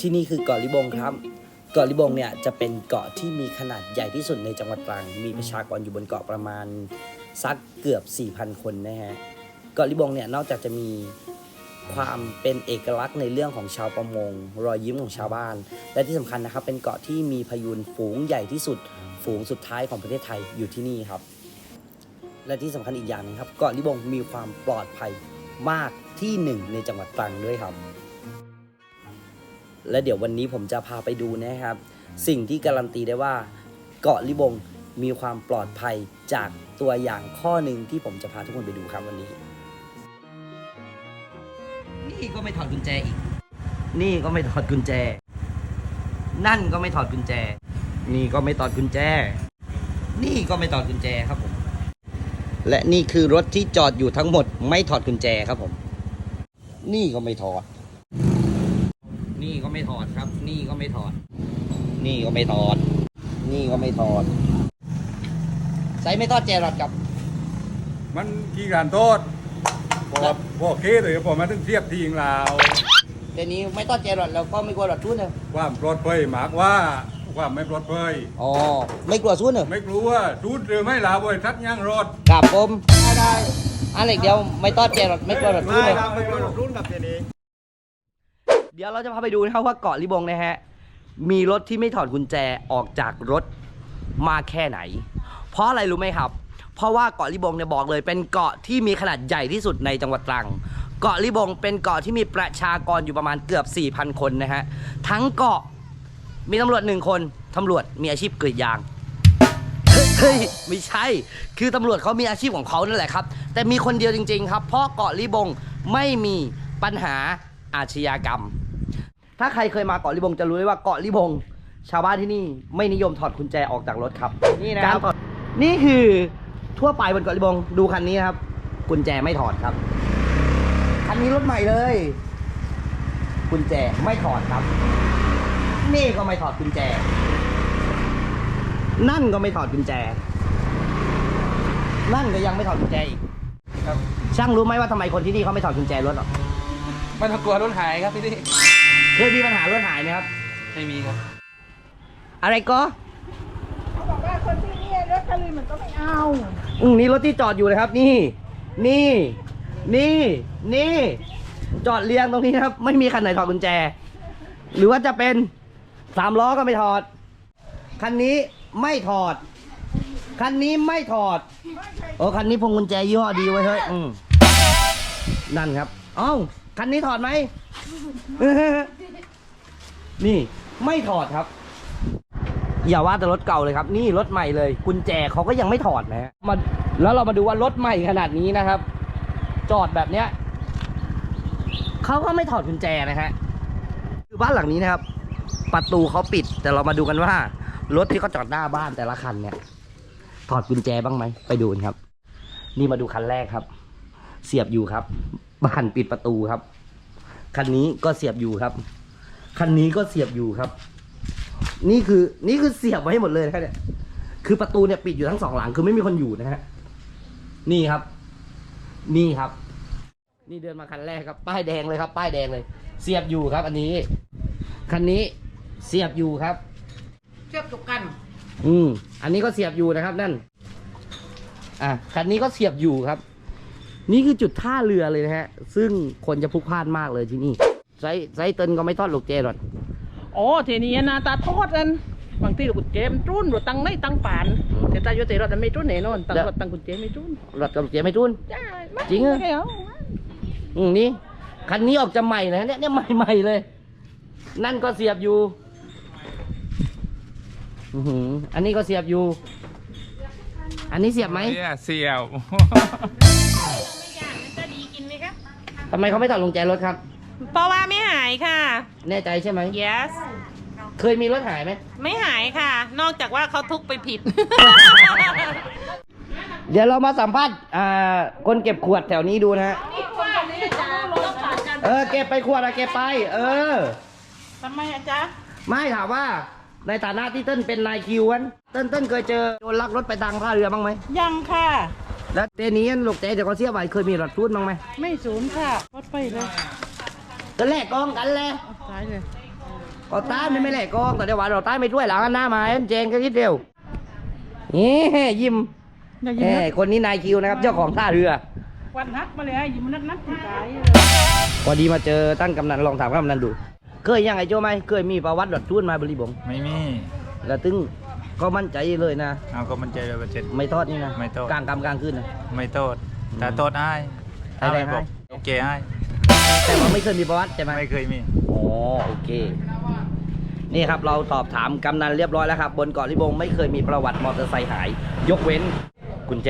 ที่นี่คือเกาะลิบงครับ เกาะลิบงเนี่ยจะเป็นเกาะที่มีขนาดใหญ่ที่สุดในจังหวัดตรัง มีประชากรอยู่บนเกาะประมาณสักเกือบ 4,000 คนนะฮะ เกาะลิบงเนี่ยนอกจากจะมีความเป็นเอกลักษณ์ในเรื่องของชาวประมง รอยยิ้มของชาวบ้าน และที่สำคัญนะครับเป็นเกาะที่มีพายุนฝูงใหญ่ที่สุด ฝูงสุดท้ายของประเทศไทยอยู่ที่นี่ครับ และที่สำคัญอีกอย่างหนึงครับเกาะลิบงมีความปลอดภัยมากที่หนึ่งในจังหวัดตรังด้วยครับ และเดี๋ยววันนี้ผมจะพาไปดูนะครับ สิ่งที่การันตีได้ว่าเกาะลิบงมีความปลอดภัยจากตัวอย่างข้อหนึ่งที่ผมจะพาทุกคนไปดูครับวันนี้ นี่ก็ไม่ถอดกุญแจอีก นี่ก็ไม่ถอดกุญแจ นั่นก็ไม่ถอดกุญแจ นี่ก็ไม่ถอดกุญแจ นี่ก็ไม่ถอดกุญแจครับผม และนี่คือรถที่จอดอยู่ทั้งหมด ไม่ถอดกุญแจครับผม นี่ก็ไม่ถอด นี่ก็ไม่ถอดครับ นี่ก็ไม่ถอด นี่ก็ไม่ถอด นี่ก็ไม่ถอด ใส่ไม่ถอดแจรอดกับ มันกี่การโทษพอพอเคสเลยพอมาถึงเทียบทีงลาวเดี๋ยวนี้ไม่ถอดแจรอดแล้วก็ไม่กลัวรอดทุนเลยความปลอดภัยหมากว่าความไม่ปลอดภัยอ๋อไม่กลัวทุนเหรอไม่รู้ว่าชุดหรือไม่ลาวบริษัทย่างรถกับผมได้ได้อันเล็กเดียวไม่ถอดแจรอดไม่กลัวรอดทุนเลยไม่ปลอดรุ่นกับเจนี้ เดี๋ยวเราจะพาไปดูนะครับว่าเกาะลิบงนะฮะ มีรถที่ไม่ถอดกุญแจออกจากรถมาแค่ไหน เพราะอะไรรู้ไหมครับ เพราะว่าเกาะลิบงเนี่ยบอกเลย เป็นเกาะที่มีขนาดใหญ่ที่สุดในจังหวัดตรัง เกาะลิบงเป็นเกาะที่มีประชากรอยู่ประมาณเกือบ 4,000 คนนะฮะ ทั้งเกาะมีตำรวจหนึ่งคน ตำรวจมีอาชีพกรีดยางเฮ้ยไม่ใช่ คือตำรวจเขามีอาชีพของเขานั่นแหละครับ แต่มีคนเดียวจริง ๆ ครับ เพราะเกาะลิบงไม่มีปัญหาอาชญากรรม ถ้าใครเคยมาเกาะลิบงจะรู้เลยว่าเกาะลิบง ชาวบ้านที่นี่ไม่นิยมถอดกุญแจออกจากรถครับ นี่นะครับการถอดนี่คือทั่วไปบนเกาะลิบงดูคันนี้ครับ กุญแจไม่ถอดครับ คันนี้รถใหม่เลย กุญแจไม่ถอดครับ นี่ก็ไม่ถอดกุญแจ นั่นก็ไม่ถอดกุญแจ นั่นก็ยังไม่ถอดกุญแจอีก ครับช่างรู้ไหมว่าทำไมคนที่นี่เขาไม่ถอดกุญแจรถหรอ มันกลัวรถหายครับพี่ดิ เคยมีปัญหารถหายไหมครับ ไม่มีครับ อะไรก็เขาบอกว่าคนที่นี่รถคันอื่นมันก็ไม่เอาอืมนี่รถที่จอดอยู่เลยครับ นี่ นี่ นี่ นี่ จอดเรียงตรงนี้นะครับ ไม่มีคันไหนถอดกุญแจ หรือว่าจะเป็นสามล้อก็ไม่ถอด คันนี้ไม่ถอด คันนี้ไม่ถอด โอ้คันนี้พวงกุญแจยี่ห้อดีไว้ยเฮ้ยอืมนั่นครับ เอ้า คันนี้ถอดไหม นี่ไม่ถอดครับ อย่าว่าแต่รถเก่าเลยครับ นี่รถใหม่เลยกุญแจเขาก็ยังไม่ถอดนะฮะมาแล้วเรามาดูว่ารถใหม่ขนาดนี้นะครับ จอดแบบเนี้ยเขาก็ไม่ถอดกุญแจนะฮะคือบ้านหลังนี้นะครับ ประตูเขาปิด แต่เรามาดูกันว่า รถที่เขาจอดหน้าบ้านแต่ละคันเนี่ย ถอดกุญแจบ้างไหมไปดูกันครับ นี่มาดูคันแรกครับ เสียบอยู่ครับบ้านปิดประตูครับคันนี้ก็เสียบอยู่ครับ คันนี้ก็เสียบอยู่ครับ นี่คือนี่คือเสียบไว้ให้หมดเลยนะครับเนี่ยคือประตูเนี่ยปิดอยู่ทั้งสองหลังคือไม่มีคนอยู่นะฮะนี่ครับ นี่ครับ นี่เดินมาคันแรกครับ ป้ายแดงเลยครับ ป้ายแดงเลย เสียบอยู่ครับ อันนี้ คันนี้เสียบอยู่ครับ เทียบตุกกัน อืม อันนี้ก็เสียบอยู่นะครับ นั่น อะคันนี้ก็เสียบอยู่ครับ นี่คือจุดท่าเรือเลยนะฮะ ซึ่งคนจะพลุกพล่านมากเลยที่นี่ ไซไซเตินก็ไม่ทอดลูกเจหรอกโอ้ทีนี้นะตาทอดกันบางทีเรากุญแจมันจุ้นเราตังไม่ตังป่านแต่ตาโยเตเราแต่ไม่จุ้นแน่นอนตังรถตังกุญแจไม่จุ้นรถกับลูกเจไม่ทุนใช่จริงเหรอไม่เอาอืมนี่คันนี้ออกจะใหม่นะเนี่ยเนี่ยใหม่ๆเลย นั่นก็เสียบอยู่อื้อหืออันนี้ก็เสียบอยู่ อันนี้เสียบไหมเนี่ยเสี่ยวจะดีกินไหมคะทำไมเขาไม่ถอดลงแจรถครับ เพราะว่าไม่หายค่ะ แน่ใจใช่ไหม yes เคยมีรถหายไหม ไม่หายค่ะ นอกจากว่าเขาทุกไปผิด เดี๋ยวเรามาสัมภาษณ์อ่าคนเก็บขวดแถวนี้ดูนะฮะ เออ เก็บไปขวดอะเก็บไป เออ ทำไมอะจ๊ะไม่ถามว่า ในฐานะที่เต้นเป็นนายคิวกันเต้นเต้นเคยเจอโดนลักรถไปทางท่าเรือบ้างไหม ยังค่ะ แล้วเตนี้ลูกเตเดี๋ยวเขาเสียไว้เคยมีรถพูดบ้างไหม ไม่ศูนย์ค่ะรถไฟเลย ตอนแรกกองกันเลยตายเลยก็ใต้ไม่ไม่แหลกกองแต่เดี๋ยววันเราใต้ไม่ช่วยหลังอันหน้ามาให้มันเจงกันนิดเดียวนี่ยิ้มอย่าเอ้ยิ้มยคนนี้นายคิวนะครับ เจ้าของท่าเรือวันฮักมาเลยยิ้มนักนักที่ตายพอดีมาเจอท่านกำนันลองถามกำนันดู เคยยังไงโจ้ไหมเคยมีประวัติหลอดทุ่นมาบริบงไม่มีแล้วตึงก็มั่นใจเลยนะเอาก็มันใจเราเจ็ดไม่ทอดนี่นะไม่ทอดกลางกำกลางคืนนะไม่โทษแต่โทษให้ให้ถ้าได้ไม่บอกให้โอเคให้ แต่ว่าไม่เคยมีประวัติใช่ไหมไม่เคยมีอ๋อโอเค นี่ครับเราสอบถามกำนันเรียบร้อยแล้วครับ บนเกาะลิบงไม่เคยมีประวัติมอเตอร์ไซค์หาย ยกเว้นกุญแจ